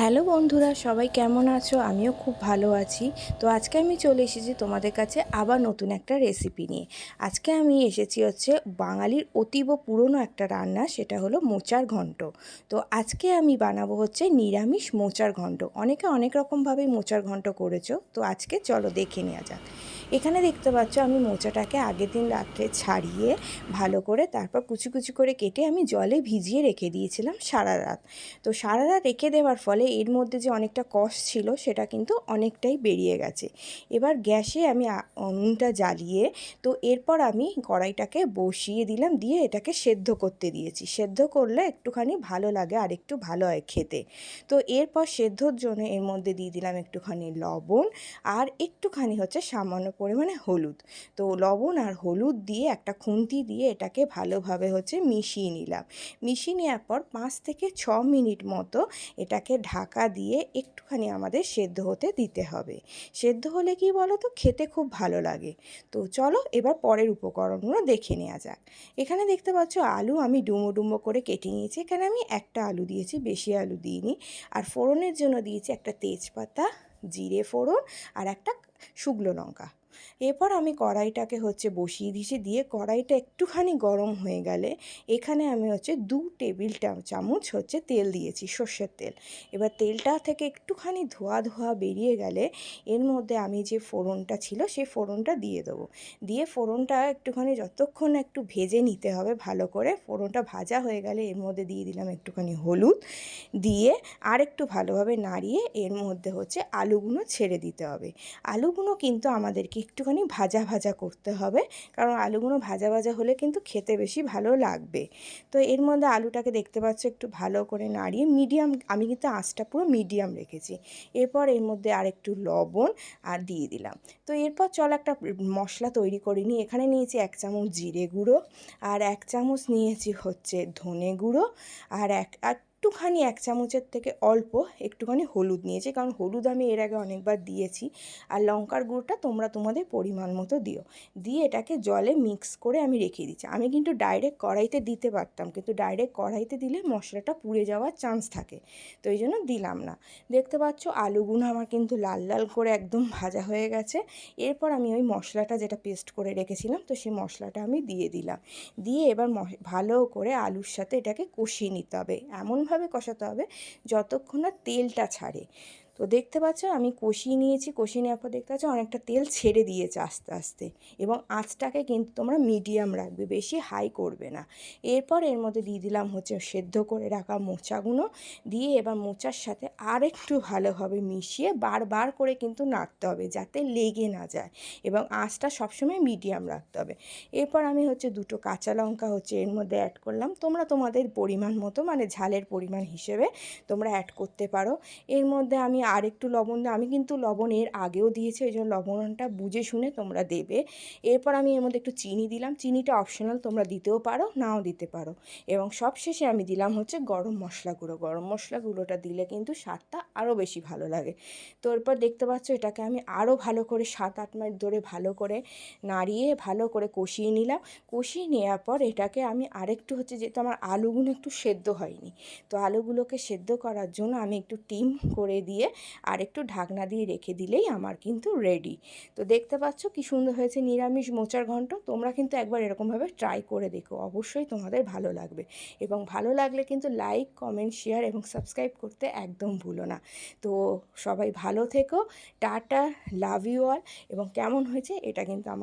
Hello বন্ধুরা, সবাই কেমন আছো? আমিও খুব ভালো আছি। তো আজকে আমি চলে এসেছি তোমাদের কাছে আবার নতুন একটা রেসিপি নিয়ে। আজকে আমি এসেছি হচ্ছে বাঙালির অতীব পুরনো একটা রান্না, সেটা হলো মোচার ঘন্ট। তো আজকে আমি বানাবো হচ্ছে নিরামিষ মোচার ঘন্ট। অনেকে অনেক রকমভাবেই মোচার ঘন্ট করেছ, তো আজকে চলো দেখে নেওয়া যাক। এখানে দেখতে পাচ্ছ আমি মোচাটাকে আগের দিন রাত্রে ছাড়িয়ে ভালো করে তারপর কুচি কুচি করে কেটে আমি জলে ভিজিয়ে রেখে দিয়েছিলাম সারা রাত। তো সারা রাত রেখে দেওয়ার ফলে এর মধ্যে যে অনেকটা কষ ছিল সেটা কিন্তু অনেকটাই বেরিয়ে গেছে। এবার গ্যাসে আমি উনুনটা জ্বালিয়ে তো এরপর আমি কড়াইটাকে বসিয়ে দিলাম, দিয়ে এটাকে সেদ্ধ করতে দিয়েছি। সেদ্ধ করলে একটুখানি ভালো লাগে আর একটু ভালো হয় খেতে। তো এরপর সেদ্ধর জন্য এর মধ্যে দিয়ে দিলাম একটুখানি লবণ আর একটুখানি হচ্ছে সামান্য পরিমাণে হলুদ। তো লবণ আর হলুদ দিয়ে একটা খুন্তি দিয়ে এটাকে ভালোভাবে হচ্ছে মিশিয়ে নিলাম। মিশিয়ে নেওয়ার পর পাঁচ থেকে ছ মিনিট মতো এটাকে ঢাকা দিয়ে একটুখানি আমাদের সেদ্ধ হতে দিতে হবে। সেদ্ধ হলে কি বলো তো খেতে খুব ভালো লাগে। তো চলো এবার পরের উপকরণগুলো দেখে নেওয়া যাক। এখানে দেখতে পাচ্ছ আলু আমি ডুমো ডুমো করে কেটে নিয়েছি। এখানে আমি একটা আলু দিয়েছি, বেশি আলু দিইনি। আর ফোড়নের জন্য দিয়েছি একটা তেজপাতা, জিরে ফোড়ন আর একটা শুকনো লঙ্কা। এরপর আমি কড়াইটাকে হচ্ছে বসিয়ে দিয়েছি, দিয়ে কড়াইটা একটুখানি গরম হয়ে গেলে এখানে আমি হচ্ছে দু টেবিল চামচ হচ্ছে তেল দিয়েছি, সর্ষের তেল। এবার তেলটা থেকে একটুখানি ধোয়া ধোয়া বেরিয়ে গেলে এর মধ্যে আমি যে ফোড়নটা ছিল সেই ফোড়নটা দিয়ে দেবো। দিয়ে ফোড়নটা একটুখানি যতক্ষণ একটু ভেজে নিতে হবে ভালো করে, ফোড়নটা ভাজা হয়ে গেলে এর মধ্যে দিয়ে দিলাম একটুখানি হলুদ। দিয়ে আর একটু ভালোভাবে নাড়িয়ে এর মধ্যে হচ্ছে আলুগুলো ছেড়ে দিতে হবে। আলুগুলো কিন্তু আমাদেরকে একটুখানি ভাজা ভাজা করতে হবে। কারণ আলুগুলো ভাজা ভাজা হলে কিন্তু খেতে বেশি ভালো লাগবে। তো এর মধ্যে আলুটাকে দেখতে পাচ্ছ একটু ভালো করে নাড়িয়ে মিডিয়াম, আমি কিন্তু আঁচটা পুরো মিডিয়াম রেখেছি। এরপর এর মধ্যে আর একটু লবণ আর দিয়ে দিলাম। তো এরপর চল একটা মশলা তৈরি করে নিই। এখানে নিয়েছি এক চামচ জিরে গুঁড়ো আর এক চামচ নিয়েছি হচ্ছে ধনে গুঁড়ো। আর এক একটুখানি এক চামচের থেকে অল্প একটুখানি হলুদ নিয়েছি, কারণ হলুদ আমি এর আগে অনেকবার দিয়েছি। আর লঙ্কার গুঁড়োটা তোমরা তোমাদের পরিমাণ মতো দিও। দিয়ে এটাকে জলে মিক্স করে আমি রেখে দিচ্ছি। আমি কিন্তু ডাইরেক্ট কড়াইতে দিতে পারতাম, কিন্তু ডাইরেক্ট কড়াইতে দিলে মশলাটা পুড়ে যাওয়ার চান্স থাকে। তো এই জন্য দিলাম না। দেখতে পাচ্ছ আলুগুলো আমার কিন্তু লাল লাল করে একদম ভাজা হয়ে গেছে। এরপর আমি ওই মশলাটা যেটা পেস্ট করে রেখেছিলাম, তো সেই মশলাটা আমি দিয়ে দিলাম। দিয়ে এবার ভালো করে আলুর সাথে এটাকে কষিয়ে নিতে হবে। এমন এমনভাবে কষাতে হবে যতক্ষণ না তেলটা ছাড়ে। তো দেখতে পাচ্ছ, আমি কষিয়ে নিয়েছি, কষিয়ে নেওয়ার পর দেখতে পাচ্ছ অনেকটা তেল ছেড়ে দিয়েছে আস্তে আস্তে। এবং আঁচটাকে কিন্তু তোমরা মিডিয়াম রাখবে, বেশি হাই করবে না। এরপর এর মধ্যে দিয়ে দিলাম হচ্ছে সেদ্ধ করে রাখা মোচাগুলো। দিয়ে এবার মোচার সাথে আর একটু ভালোভাবে মিশিয়ে বারবার করে কিন্তু নাড়তে হবে যাতে লেগে না যায়। এবং আঁচটা সবসময় মিডিয়াম রাখতে হবে। এরপর আমি হচ্ছে দুটো কাঁচা লঙ্কা হচ্ছে এর মধ্যে অ্যাড করলাম। তোমরা তোমাদের পরিমাণ মতো মানে ঝালের পরিমাণ হিসেবে তোমরা অ্যাড করতে পারো। এর মধ্যে আমি আর একটু লবণ আমি কিন্তু লবণ এর আগেও দিয়েছি, ওই জন্য লবণটা বুঝে শুনে তোমরা দেবে। এরপর আমি এর মধ্যে একটু চিনি দিলাম, চিনিটা অপশনাল তোমরা দিতেও পারো, নাও দিতে পারো। এবং সব শেষে আমি দিলাম হচ্ছে গরম মশলা গুঁড়ো। গরম মশলা গুঁড়োটা দিলে কিন্তু স্বাদটা আরও বেশি ভালো লাগে। তো এরপর দেখতে পাচ্ছ এটাকে আমি আরও ভালো করে সাত আট মিনিট ধরে ভালো করে নাড়িয়ে, ভালো করে কষিয়ে নিলাম। কষিয়ে নেওয়ার পর এটাকে আমি আরেকটু হচ্ছে যেহেতু আমার আলুগুলো একটু সেদ্ধ হয়নি, তো আলুগুলোকে সেদ্ধ করার জন্য আমি একটু টিম করে দিয়ে আর একটু ঢাকনা দিয়ে রেখে দিলেই আমার কিন্তু রেডি তো দেখতে পাচ্ছ কি সুন্দর হয়েছে নিরামিষ মোচার ঘন্ট। তোমরা কিন্তু একবার এরকমভাবে ট্রাই করে দেখো। অবশ্যই তোমাদের ভালো লাগবে। এবং ভালো লাগলে কিন্তু লাইক কমেন্ট শেয়ার এবং সাবস্ক্রাইব করতে একদম ভুলো না। তো সবাই ভালো থেকো। টাটা লাভ ইউ অল এবং কেমন হয়েছে এটা কিন্তু আমার